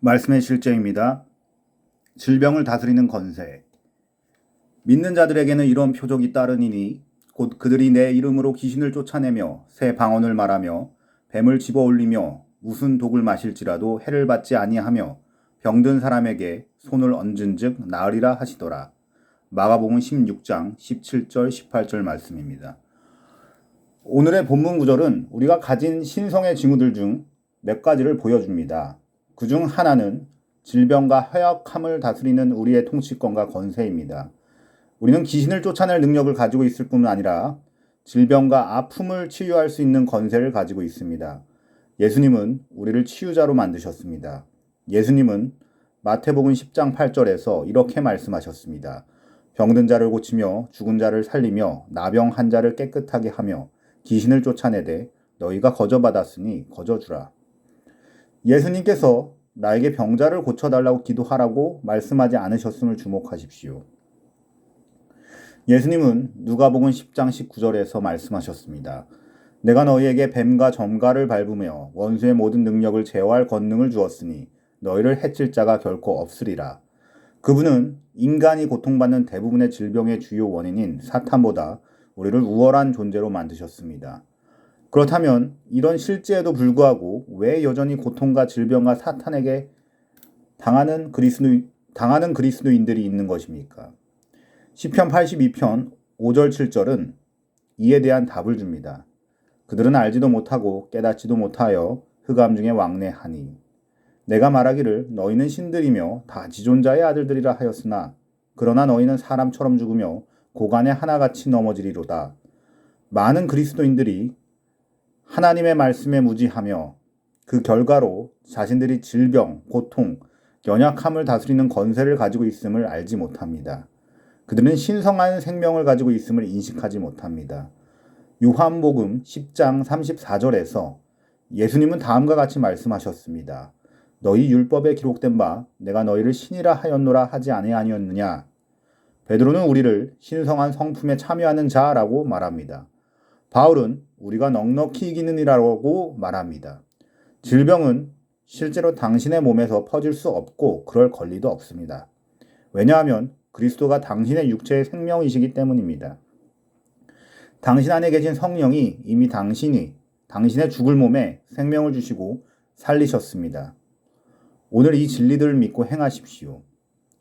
말씀의 실제입니다. 질병을 다스리는 건세. 믿는 자들에게는 이런 표적이 따르니니 곧 그들이 내 이름으로 귀신을 쫓아내며 새 방언을 말하며 뱀을 집어 올리며 무슨 독을 마실지라도 해를 받지 아니하며 병든 사람에게 손을 얹은즉 나으리라 하시더라. 마가복음 16장 17절 18절 말씀입니다. 오늘의 본문 구절은 우리가 가진 신성의 징후들 중 몇 가지를 보여줍니다. 그 중 하나는 질병과 허약함을 다스리는 우리의 통치권과 권세입니다. 우리는 귀신을 쫓아낼 능력을 가지고 있을 뿐만 아니라 질병과 아픔을 치유할 수 있는 권세를 가지고 있습니다. 예수님은 우리를 치유자로 만드셨습니다. 예수님은 마태복음 10장 8절에서 이렇게 말씀하셨습니다. 병든 자를 고치며 죽은 자를 살리며 나병 한 자를 깨끗하게 하며 귀신을 쫓아내되 너희가 거저 받았으니 거저 주라. 예수님께서 나에게 병자를 고쳐달라고 기도하라고 말씀하지 않으셨음을 주목하십시오. 예수님은 누가복음 10장 19절에서 말씀하셨습니다. 내가 너희에게 뱀과 점가를 밟으며 원수의 모든 능력을 제어할 권능을 주었으니 너희를 해칠 자가 결코 없으리라. 그분은 인간이 고통받는 대부분의 질병의 주요 원인인 사탄보다 우리를 우월한 존재로 만드셨습니다. 그렇다면 이런 실제에도 불구하고 왜 여전히 고통과 질병과 사탄에게 당하는 그리스도 당하는 그리스도인들이 있는 것입니까? 시편 82편 5절 7절은 이에 대한 답을 줍니다. 그들은 알지도 못하고 깨닫지도 못하여 흑암 중에 왕래하니 내가 말하기를 너희는 신들이며 다 지존자의 아들들이라 하였으나 그러나 너희는 사람처럼 죽으며 고간에 하나같이 넘어지리로다. 많은 그리스도인들이 하나님의 말씀에 무지하며 그 결과로 자신들이 질병, 고통, 연약함을 다스리는 건세를 가지고 있음을 알지 못합니다. 그들은 신성한 생명을 가지고 있음을 인식하지 못합니다. 요한복음 10장 34절에서 예수님은 다음과 같이 말씀하셨습니다. 너희 율법에 기록된 바 내가 너희를 신이라 하였노라 하지 아니하였느냐? 베드로는 우리를 신성한 성품에 참여하는 자라고 말합니다. 바울은 우리가 넉넉히 이기는이라고 말합니다. 질병은 실제로 당신의 몸에서 퍼질 수 없고 그럴 권리도 없습니다. 왜냐하면 그리스도가 당신의 육체의 생명이시기 때문입니다. 당신 안에 계신 성령이 이미 당신이 당신의 죽을 몸에 생명을 주시고 살리셨습니다. 오늘 이 진리들을 믿고 행하십시오.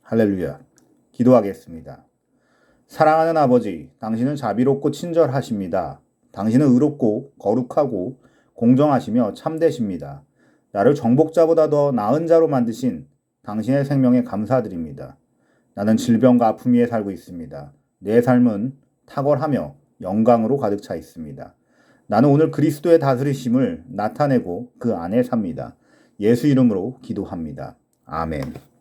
할렐루야. 기도하겠습니다. 사랑하는 아버지, 당신은 자비롭고 친절하십니다. 당신은 의롭고 거룩하고 공정하시며 참되십니다. 나를 정복자보다 더 나은 자로 만드신 당신의 생명에 감사드립니다. 나는 질병과 아픔 위에 살고 있습니다. 내 삶은 탁월하며 영광으로 가득 차 있습니다. 나는 오늘 그리스도의 다스리심을 나타내고 그 안에 삽니다. 예수 이름으로 기도합니다. 아멘.